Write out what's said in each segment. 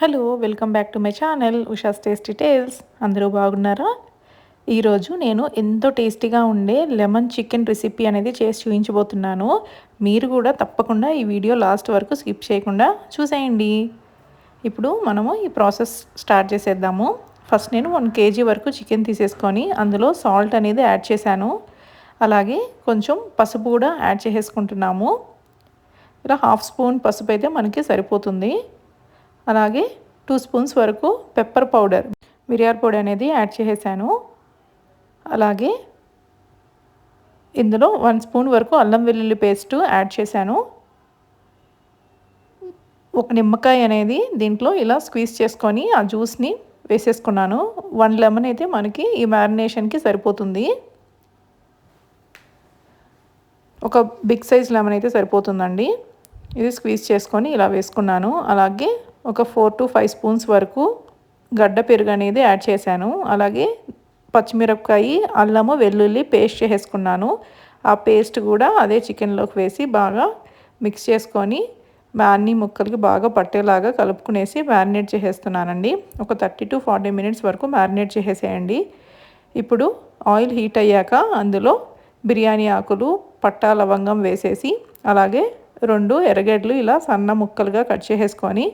Hello welcome back to my channel Usha's tasty tales. అందరూ బాగున్నారా? ఈరోజు నేను ఎంతో టేస్టీగా ఉండే లెమన్ చికెన్ రెసిపీ అనేది చేసి చూపించబోతున్నాను. మీరు కూడా తప్పకుండా ఈ వీడియో లాస్ట్ వరకు స్కిప్ చేయకుండా చూసేయండి. ఇప్పుడు మనము ఈ ప్రాసెస్ స్టార్ట్ చేసేద్దాము. ఫస్ట్ నేను వన్ కేజీ వరకు చికెన్ తీసేసుకొని అందులో సాల్ట్ అనేది యాడ్ చేశాను. అలాగే కొంచెం పసుపు కూడా యాడ్ చేసేసుకుంటున్నాము. ఇలా హాఫ్ స్పూన్ పసుపు అయితే మనకి సరిపోతుంది. అలాగే టూ స్పూన్స్ వరకు పెప్పర్ పౌడర్ మిరియాల పొడి అనేది యాడ్ చేసేసాను. అలాగే ఇందులో వన్ స్పూన్ వరకు అల్లం వెల్లుల్లి పేస్ట్ యాడ్ చేశాను. ఒక నిమ్మకాయ అనేది దీంట్లో ఇలా స్క్వీజ్ చేసుకొని ఆ జ్యూస్ని వేసేసుకున్నాను. వన్ లెమన్ అయితే మనకి ఈ మ్యారినేషన్కి సరిపోతుంది. ఒక బిగ్ సైజ్ లెమన్ అయితే సరిపోతుందండి. ఇది స్క్వీజ్ చేసుకొని ఇలా వేసుకున్నాను. అలాగే ఒక ఫోర్ టు ఫైవ్ స్పూన్స్ వరకు గడ్డ పెరుగు అనేది యాడ్ చేశాను. అలాగే పచ్చిమిరపకాయ అల్లము వెల్లుల్లి పేస్ట్ చేసుకున్నాను ఆ పేస్ట్ కూడా అదే చికెన్లోకి వేసి బాగా మిక్స్ చేసుకొని అన్ని ముక్కలకి బాగా పట్టేలాగా కలుపుకునేసి మ్యారినేట్ చేసేస్తున్నానండి. ఒక థర్టీ టు ఫార్టీ మినిట్స్ వరకు మ్యారినేట్ చేసేసేయండి. ఇప్పుడు ఆయిల్ హీట్ అయ్యాక అందులో బిర్యానీ ఆకులు పట్టా లవంగం వేసేసి అలాగే రెండు ఎర్రగడ్డలు ఇలా సన్న ముక్కలుగా కట్ చేసేసుకొని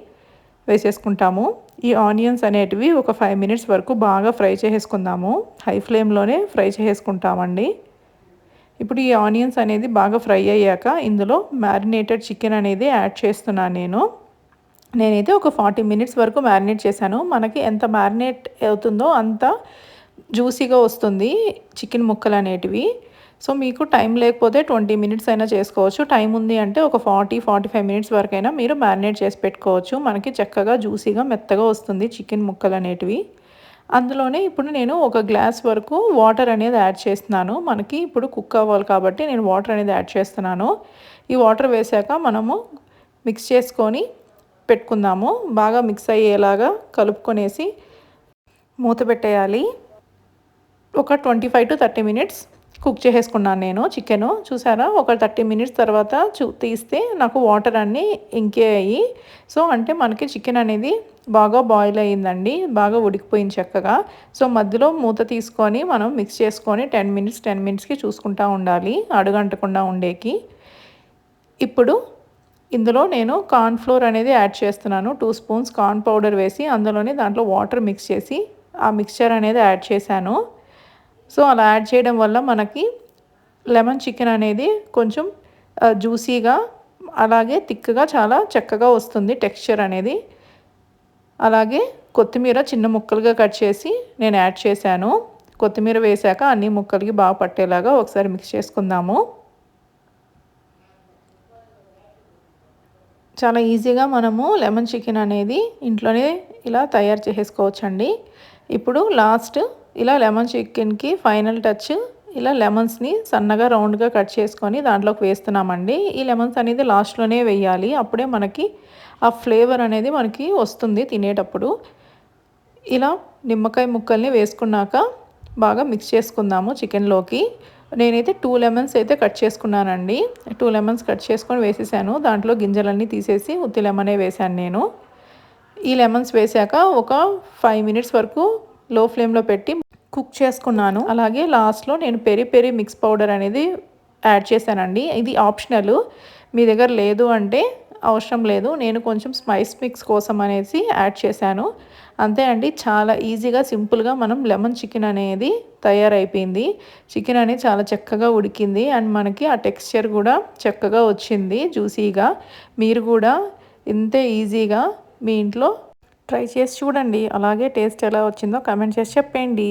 వేసేసుకుంటాము. ఈ ఆనియన్స్ అనేటివి ఒక ఫైవ్ మినిట్స్ వరకు బాగా ఫ్రై చేసేసుకుందాము. హై ఫ్లేమ్లోనే ఫ్రై చేసేసుకుంటామండి. ఇప్పుడు ఈ ఆనియన్స్ అనేది బాగా ఫ్రై అయ్యాక ఇందులో మ్యారినేటెడ్ చికెన్ అనేది యాడ్ చేస్తున్నాను నేను. నేనైతే ఒక ఫార్టీ మినిట్స్ వరకు మ్యారినేట్ చేశాను. మనకి ఎంత మ్యారినేట్ అవుతుందో అంత జ్యూసీగా వస్తుంది చికెన్ ముక్కలు అనేటివి. సో మీకు టైం లేకపోతే ట్వంటీ మినిట్స్ అయినా చేసుకోవచ్చు. టైం ఉంది అంటే ఒక ఫార్టీ ఫార్టీ ఫైవ్ మినిట్స్ వరకైనా మీరు మ్యారినేట్ చేసి పెట్టుకోవచ్చు. మనకి చక్కగా జ్యూసీగా మెత్తగా వస్తుంది చికెన్ ముక్కలు అనేటివి. అందులోనే ఇప్పుడు నేను ఒక గ్లాస్ వరకు వాటర్ అనేది యాడ్ చేస్తున్నాను. మనకి ఇప్పుడు కుక్ అవ్వాలి కాబట్టి నేను వాటర్ అనేది యాడ్ చేస్తున్నాను. ఈ వాటర్ వేసాక మనము మిక్స్ చేసుకొని పెట్టుకుందాము. బాగా మిక్స్ అయ్యేలాగా కలుపుకొనేసి మూత పెట్టేయాలి. ఒక twenty five to thirty minutes cook చేసేసుకున్నాను నేను చికెన్. చూసారా? ఒక థర్టీ మినిట్స్ తర్వాత చూ తీస్తే నాకు వాటర్ అన్నీ ఇంకే అయ్యి సో అంటే మనకి చికెన్ అనేది బాగా బాయిల్ అయ్యిందండి. బాగా ఉడికిపోయింది చక్కగా. సో మధ్యలో మూత తీసుకొని మనం మిక్స్ చేసుకొని టెన్ మినిట్స్ టెన్ మినిట్స్కి చూసుకుంటూ ఉండాలి అడుగంటకుండా ఉండేకి. ఇప్పుడు ఇందులో నేను కార్న్ ఫ్లోర్ అనేది యాడ్ చేస్తున్నాను. టూ స్పూన్స్ కార్న్ పౌడర్ వేసి అందులోనే దాంట్లో వాటర్ మిక్స్ చేసి ఆ మిక్స్చర్ అనేది యాడ్ చేశాను. సో అలా యాడ్ చేయడం వల్ల మనకి లెమన్ చికెన్ అనేది కొంచెం జ్యూసీగా అలాగే థిక్గా చాలా చక్కగా వస్తుంది టెక్స్చర్ అనేది. అలాగే కొత్తిమీర చిన్న ముక్కలుగా కట్ చేసి నేను యాడ్ చేశాను. కొత్తిమీర వేశాక అన్ని ముక్కలకి బాగా పట్టేలాగా ఒకసారి మిక్స్ చేసుకుందాము. చాలా ఈజీగా మనము లెమన్ చికెన్ అనేది ఇంట్లోనే ఇలా తయారు చేసేసుకోవచ్చండి ఇప్పుడు లాస్ట్ ఇలా లెమన్ చికెన్కి ఫైనల్ టచ్ ఇలా లెమన్స్ని సన్నగా రౌండ్గా కట్ చేసుకొని దాంట్లోకి వేస్తున్నామండి. ఈ లెమన్స్ అనేది లాస్ట్లోనే వేయాలి. అప్పుడే మనకి ఆ ఫ్లేవర్ అనేది మనకి వస్తుంది తినేటప్పుడు. ఇలా నిమ్మకాయ ముక్కల్ని వేసుకున్నాక బాగా మిక్స్ చేసుకుందాము చికెన్లోకి. నేనైతే టూ లెమన్స్ అయితే కట్ చేసుకున్నానండి. టూ లెమన్స్ కట్ చేసుకొని వేసేసాను. దాంట్లో గింజలన్నీ తీసేసి ఉత్తి లెమనే వేశాను నేను. ఈ లెమన్స్ వేసాక ఒక ఫైవ్ మినిట్స్ వరకు లో ఫ్లేమ్లో పెట్టి కుక్ చేసుకున్నాను. అలాగే లాస్ట్లో నేను పెరి పెరి మిక్స్ పౌడర్ అనేది యాడ్ చేశానండి. ఇది ఆప్షనల్. మీ దగ్గర లేదు అంటే అవసరం లేదు. నేను కొంచెం స్పైస్ మిక్స్ కోసం అనేసి యాడ్ చేశాను. అంతే అండి. చాలా ఈజీగా సింపుల్గా మనం లెమన్ చికెన్ అనేది తయారైపోయింది. చికెన్ అనేది చాలా చక్కగా ఉడికింది. అండ్ మనకి ఆ టెక్స్చర్ కూడా చక్కగా వచ్చింది. జ్యూసీగా. మీరు కూడా ఇంతే ఈజీగా మీ ఇంట్లో ట్రై చేసి చూడండి. అలాగే టేస్ట్ ఎలా వచ్చిందో కమెంట్ చేసి చెప్పండి.